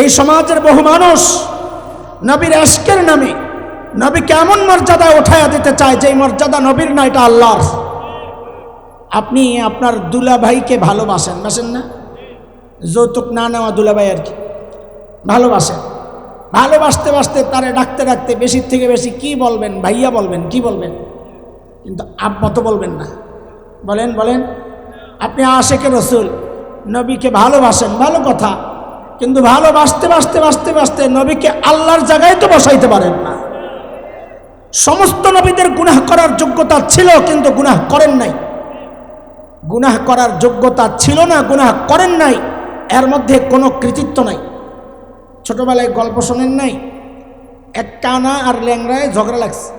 এই সমাজের বহু মানুষ নবীর এশকের নামে নবী কেমন মর্যাদা উঠাইয়া দিতে চায়, যেই মর্যাদা নবীর না, এটা আল্লাহর। আপনি আপনার দুলা ভাইকে ভালোবাসেন, বাসেন না? যৌতুক না নেওয়া দুলা ভাই আর কি? ভালোবাসেন। ভালোবাসতে বাসতে তারে ডাকতে ডাকতে বেশির থেকে বেশি কি বলবেন, ভাইয়া বলবেন, কি বলবেন? কিন্তু আব্বা তো বলবেন না। বলেন বলেন। আপনি আশেকে রসুল, নবীকে ভালোবাসেন, ভালো কথা। কিন্তু ভালোবাসতে বাসতে বাসতে বাসতে নবীকে আল্লাহর জায়গায় তো বসাইতে পারেন না। সমস্ত নবীদের গুনাহ করার যোগ্যতা ছিল, কিন্তু গুনাহ করেন নাই। গুনাহ করার যোগ্যতা ছিল না, গুনাহ করেন নাই। এর মধ্যে কোনো কৃতিত্ব নাই। ছোটবেলায় গল্প শোনেন নাই? এক কানা আর ল্যাংরায় ঝগড়া লাগছে।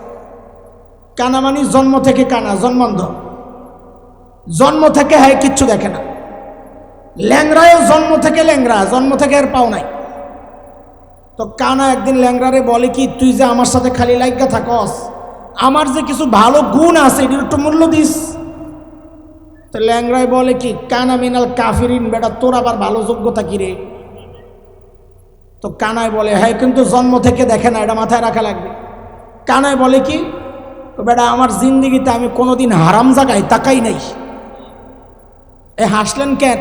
কানা মানে জন্ম থেকে কানা, জন্মান্ধ। জন্ম থেকে হ্যাঁ কিচ্ছু দেখে না। ল্যাংরায়ও জন্ম থেকে ল্যাংরা জন্ম থেকে আর পাও নাই। তো কানা একদিন ল্যাংরারে বলে কি, তুই যে আমার সাথে খালি লাইগা থাকস, আমার যে কিছু ভালো গুণ আছে, এটির একটু মূল্য দিস। তো ল্যাংরায় বলে কি, কানা মিনাল কাফিরিন, বেটা তোর আবার ভালো যোগ্যতা কি রে? তো কানায় বলে হ্যাঁ কিন্তু জন্ম থেকে দেখে না, এটা মাথায় রাখা লাগবে। কানায় বলে কি, তো বেটা আমার জিন্দিগিতে আমি কোনোদিন হারাম জায়গায় তাকাই নাই। এ হাসলেন কেন?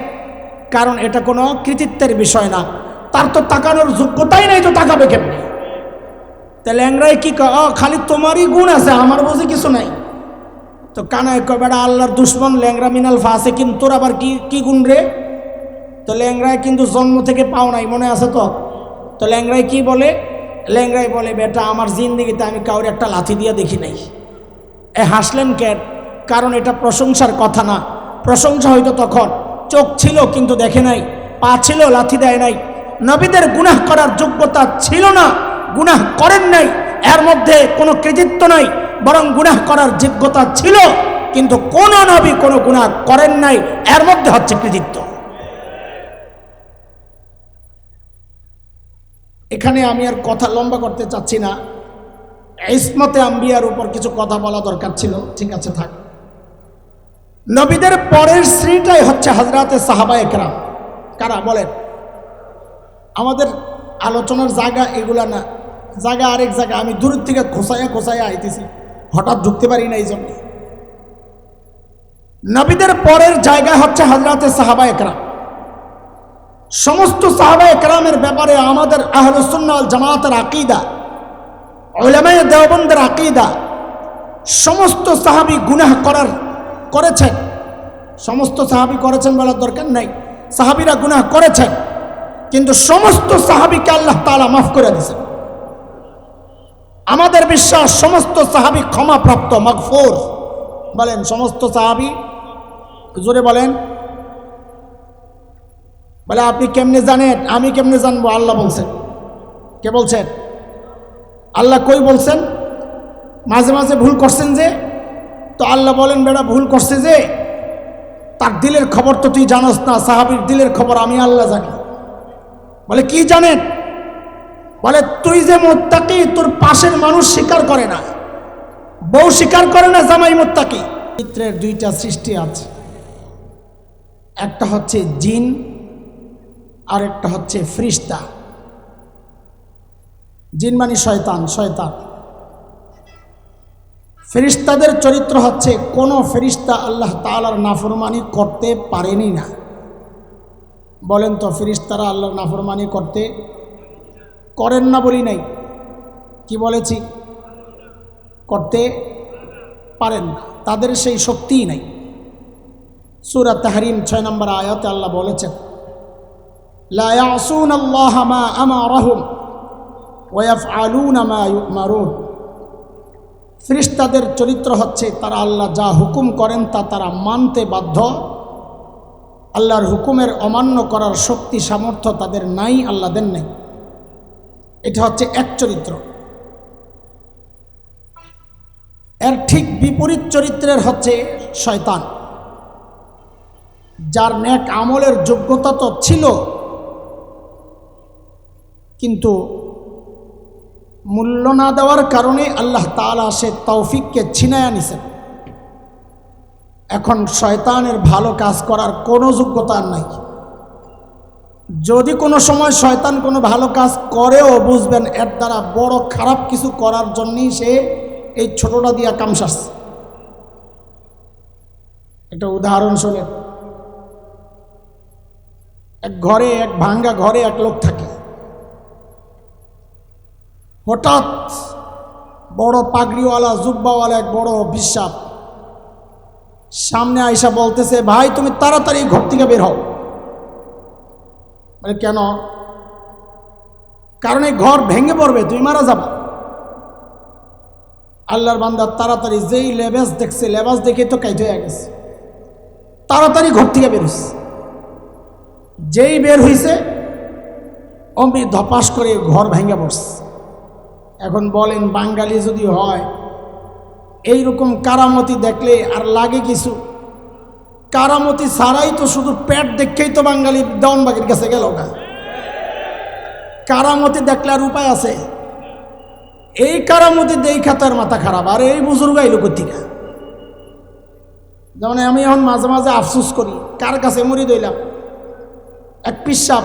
কারণ এটা কোনো কৃতিত্বের বিষয় না। তার তো তাকানোর যোগ্যতাই নাই তো তাকাবে কেমনি? তা ল্যাংরাই কি কয়, "ও, খালি তোমারই গুণ আছে আমার বুঝে কিছু নাই। তো কানায় বেটা আল্লাহর দুশ্মন ল্যাংরা মিনাল ফাঁসে কিন্তু তোর আবার কি কি গুণ রে? তো ল্যাংরায় কিন্তু জন্ম থেকে পাও নাই মনে আছে তো? তো ল্যাংরাই কি বলে? ল্যাংরাই বলে বেটা আমার জিন্দিগিতে আমি কাউরে একটা লাথি দিয়ে দেখি নাই। এ হাসলেন কেন? কারণ এটা প্রশংসার কথা না। প্রশংসা হয়তো তখন। চোখ ছিল কিন্তু দেখে নাই, পা ছিল, লাথি দেয় নাই। নবীদের গুনাহ করার যোগ্যতা ছিল না, গুনাহ করেন নাই। এর মধ্যে কোনো কৃতিত্ব নাই, বরং গুনাহ করার যোগ্যতা ছিল, কিন্তু কোন নবী কোনো গুনাহ করেন নাই, এর মধ্যে হচ্ছে কৃতিত্ব। এখানে আমি আর কথা লম্বা করতে চাচ্ছি না। ইসমতে আম্বিয়ার উপর কিছু কথা বলা দরকার ছিল, ঠিক আছে, থাক। নবীদের পরের শ্রেণীটাই হচ্ছে হাজরাতে সাহাবা একরাম। কারা? বলেন। আমাদের আলোচনার জায়গা এগুলা না। জায়গা আরেক জায়গা। আমি দূর থেকে খোসাইয়া খোসাইয়া আইতেছি। হঠাৎ ঢুকতে পারি না এই জন্য নবীদের পরের জায়গা হচ্ছে হাজরাতে সাহাবা একরাম। সমস্ত সাহাবা একরামের ব্যাপারে আমাদের আহলুসুন্নাল জামাতের আকিদা ওলামায় দেওবন্দের আকিদা, সমস্ত সাহাবি গুনাহ করার করেছেন। সমস্ত সাহাবি করেছেন বলার দরকার নাই। সাহাবিরা গুনাহ করেছেন, কিন্তু সমস্ত সাহাবিকে আল্লাহ তালা মাফ করে দিয়েছেন। আমাদের বিশ্বাস, সমস্ত সাহাবি ক্ষমাপ্রাপ্ত, মগফুর। বলেন, সমস্ত সাহাবি, জোরে বলেন। বলে, আপনি কেমনে জানেন? আমি কেমনে জানব? আল্লাহ বলছেন। কে বলছেন? আল্লাহ কই বলছেন? মাঝে মাঝে ভুল করছেন যে তো আল্লাহ বলেন, বেড়া, ভুল করছে যে? তার দিলের খবর তো তুই জানোস না, সাহাবির দিলের খবর আমি আল্লাহ জানি। বলে, কি জানেন? বলে, তুই যে মোত্তাকি, তোর পাশের মানুষ স্বীকার করে না। বউ স্বীকার করে না, জামাই মোত্তাকি। চিত্রের দুইটা সৃষ্টি আছে। একটা হচ্ছে জিন আর একটা হচ্ছে ফ্রিস্তা। জিন মানে শয়তান শয়তান। ফেরিস্তাদের চরিত্র হচ্ছে, কোনো ফেরিস্তা আল্লাহ তালার নাফরমানি করতে পারেনি না। বলেন তো, ফেরিস্তারা আল্লাহর নাফরমানি করতে করেন না বলি নাই? কি বলেছি? করতে পারেন না। তাদের সেই শক্তিই নাই। সুরাত তাহরিম ছয় নম্বর আয়াতে আল্লাহ বলেছেন, লা ইয়াসুন আল্লাহ মা আমারহুম ওয়া ইয়াফআলুনা মা ইউমারুন। ফ্রিস্তাদের চরিত্র হচ্ছে তারা আল্লাহ যা হুকুম করেন তা তারা মানতে বাধ্য। আল্লাহর হুকুমের অমান্য করার শক্তি, সামর্থ্য তাদের নাই, আল্লাহ দেন নাই। এটা হচ্ছে এক চরিত্র। এর ঠিক বিপরীত চরিত্রের হচ্ছে শয়তান। যার ন্যাক আমলের যোগ্যতা তো ছিল, কিন্তু মূল্য না দেওয়ার কারণে আল্লাহ তালা সে তৌফিককে ছিনায়া নিছেন। এখন শয়তানের ভালো কাজ করার কোনো যোগ্যতা নাই। যদি কোনো সময় শয়তান কোনো ভালো কাজ করেও বুঝবেন, এর দ্বারা বড় খারাপ কিছু করার জন্যই সে এই ছোটটা দিয়া কামসাস একটা উদাহরণ শোনেন। এক ঘরে, এক ভাঙ্গা ঘরে এক লোক থাকে। হঠাৎ বড় পাগড়িওয়ালা, জুব্বাওয়ালা এক বড় বিশ্বাপ সামনে আইসা বলতেছে, ভাই, তুমি তাড়াতাড়ি ঘর থেকে বের হও। বলে, কেন? কারণ এই ঘর ভেঙে পড়বে তুমি মারা যাবা। আল্লাহর বান্দার তাড়াতাড়ি যেই লেবাস দেখছে, লেবাস দেখে তো কাইতে হয়ে গেছে। তাড়াতাড়ি ঘর থেকে বেরোছে যেই বের হইছে, অমনি ধপাস করে ঘর ভেঙে পড়ছে। এখন বলেন বাঙালি যদি হয়, এইরকম কারামতি দেখলে আর লাগে কিছু? কারামতি ছাড়াই তো শুধু পেট দেখেই তো বাঙালি দেওয়ানবাগের কাছে গেল না কারামতি দেখলে আর উপায় আছে? এই কারামতি দেই খাতার মাথা খারাপ, আর এই বুজুর্গ আইলো কোথিকা যেমন আমি এখন মাঝে মাঝে আফসুস করি, কার কাছে মরি দইলাম এক পিসাব,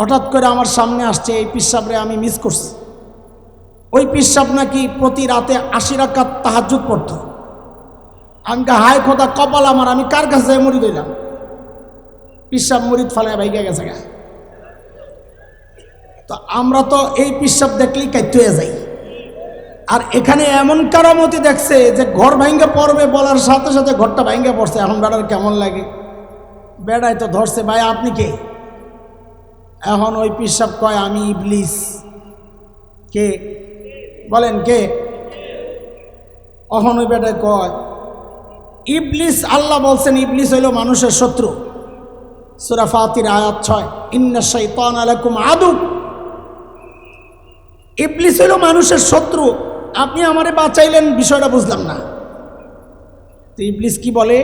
হঠাৎ করে আমার সামনে আসছে, এই পিসাবরে আমি মিস করছি। ওই পিসাব নাকি প্রতি রাতে আশি রাকাত তাহাজুদ পড়তো। আমি হায় খোদা, কপাল আমার, আমি কার কাছে যাই মরি দিলাম পিসাব মরিদ ফালে ভাইগা গেছে গা। তো আমরা তো এই পিসাব দেখলেই কাইতে হয়ে যাই। আর এখানে এমন কারামতি দেখছে যে ঘর ভাঙ্গে পড়বে বলার সাথে সাথে ঘরটা ভাঙ্গে পড়ছে। এখন বেড়ার কেমন লাগে? বেড়ায় তো ধরছে, ভাই, আপনি কে? এখন ওই পিসাব কয়, আমি ইবলিস। কে? বলেন কে? অহন বেটায় কয়, ইবলিস, আল্লাহ বলছেন ইবলিস হইল মানুষের শত্রু। সুরা ফাতির আয়াত ছয়, ইন্না আদু। ইবলিস হইল মানুষের শত্রু। আপনি আমারে বাঁচাইলেন, বিষয়টা বুঝলাম না। তো ইবলিস কি বলে?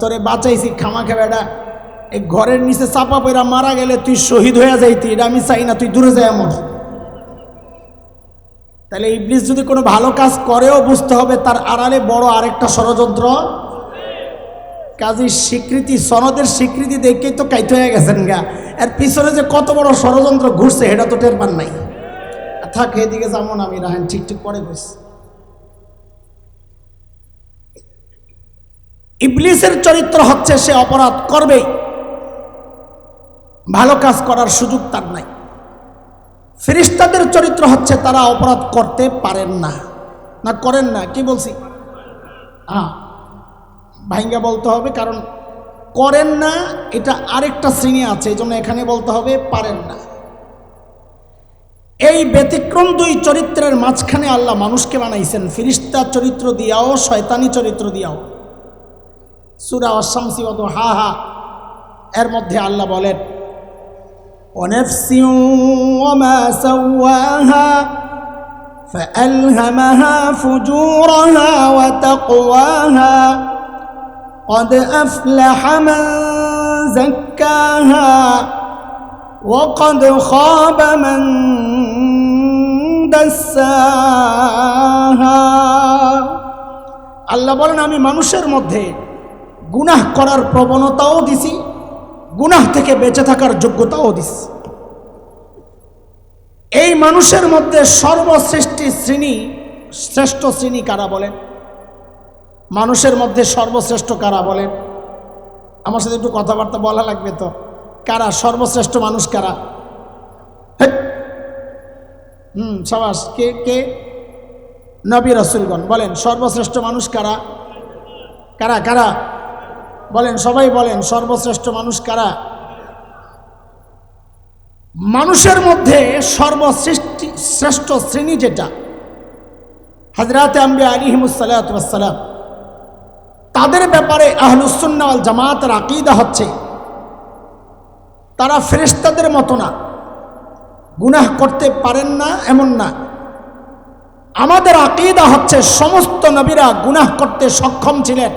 তোরে বাঁচাইছি খামাখে বেটা। এই ঘরের নিচে চাপা পয়রা মারা গেলে তুই শহীদ হয়ে যাইতি, এটা আমি চাই না, তুই দূরে যাই আমার তাহলে ইবলিস যদি কোনো ভালো কাজ করেও বুঝতে হবে, তার আড়ালে বড় আরেকটা ষড়যন্ত্র। কাজী স্বীকৃতি, সনদের স্বীকৃতি দেখেই তো কাইতে হয়ে গেছেন গা। এর পিছনে যে কত বড় ষড়যন্ত্র ঘুরছে এটা তো টের পান নাই। থাক, এদিকে যেমন, আমি রাহেন, ঠিক ঠিক পরে বসি ইবলিসের চরিত্র হচ্ছে, সে অপরাধ করবেই। ভালো কাজ করার সুযোগ তার নাই। ফেরিস্তাদের চরিত্র হচ্ছে তারা অপরাধ করতে পারেন না। না, করেন না। কি বলছি? হ্যাঁ ভাইঙ্গা বলতে হবে, কারণ করেন না, এটা আরেকটা শ্রেণি আছে এই জন্য এখানে বলতে হবে পারেন না। এই ব্যতিক্রম দুই চরিত্রের মাঝখানে আল্লাহ মানুষকে বানাইছেন। ফিরিস্তা চরিত্র দিয়াও, শয়তানি চরিত্র দিয়াও। সুরা অশামসি অত হা হা, এর মধ্যে আল্লাহ বলেন ونفس وما سواها فألهمها فجورها وتقواها قد أفلح من زكاها وقد خاب من دساها আল্লাহ বলেন আমি মানুষের মধ্যে গুনাহ করার প্রবণতাও দিছি গুনাহ থেকে বেঁচে থাকার যোগ্যতাও দিছি এই মানুষের মধ্যে সর্বশ্রেষ্ঠী শ্রেণি, শ্রেষ্ঠ শ্রেণি কারা বলেন? মানুষের মধ্যে সর্বশ্রেষ্ঠ কারা বলেন? আমার সাথে একটু কথাবার্তা বলা লাগবে তো। কারা? সর্বশ্রেষ্ঠ মানুষ কারা। হুম, সবাস, কে কে? নবী রসুলগণ বলেন, সর্বশ্রেষ্ঠ মানুষ কারা? কারা কারা? বলেন, সবাই বলেন, সর্বশ্রেষ্ঠ মানুষ কারা? মানুষের মধ্যে সর্বশ্রেষ্ঠী শ্রেষ্ঠ শ্রেণি যেটা হাজরাতে আম্বি আলিহিমুসাল্লাম তাদের ব্যাপারে আহলুসুন্নাওয়াল জামাতের আকিদা হচ্ছে, তারা ফেরেস্তাদের মতো না, গুনাহ করতে পারেন না এমন না। আমাদের আকিদা হচ্ছে, সমস্ত নবীরা গুনাহ করতে সক্ষম ছিলেন।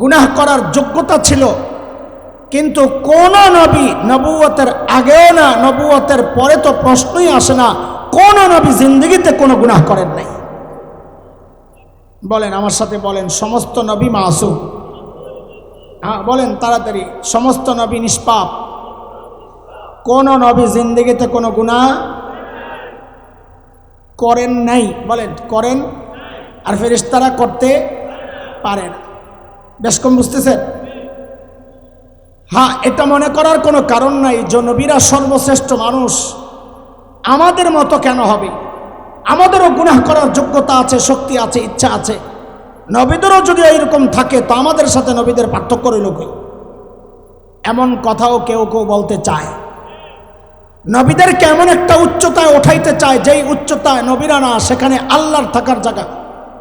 গুনাহ করার যোগ্যতা ছিল। কিন্তু কোন নবী নবুয়তের আগেও না নবুয়তের পরে তো প্রশ্নই আসে না, কোন নবী জিন্দগিতে কোনো গুনাহ করেন নাই। বলেন, আমার সাথে বলেন, সমস্ত নবী মাসু হ্যাঁ বলেন তাড়াতাড়ি, সমস্ত নবী নিষ্পাপ। কোন নবী জিন্দিগিতে কোনো গুণা করেন নাই। বলেন, করেন। আর ফেরেশতারা করতে পারে না। বেশ কম বুঝতেছেন? হ্যাঁ এটা মনে করার কোনো কারণ নাই যে নবীরা সর্বশ্রেষ্ঠ মানুষ। আমাদের মতো কেন হবে? আমাদেরও গুনাহ করার যোগ্যতা আছে, শক্তি আছে, ইচ্ছা আছে। নবীদেরও যদি এইরকম থাকে, তো আমাদের সাথে নবীদের পার্থক্য রইল কই? এমন কথাও কেউ কেউ বলতে চায়। নবীদেরকে এমন একটা উচ্চতায় ওঠাইতে চায়, যেই উচ্চতায় নবীরা না, সেখানে আল্লাহর থাকার জায়গা।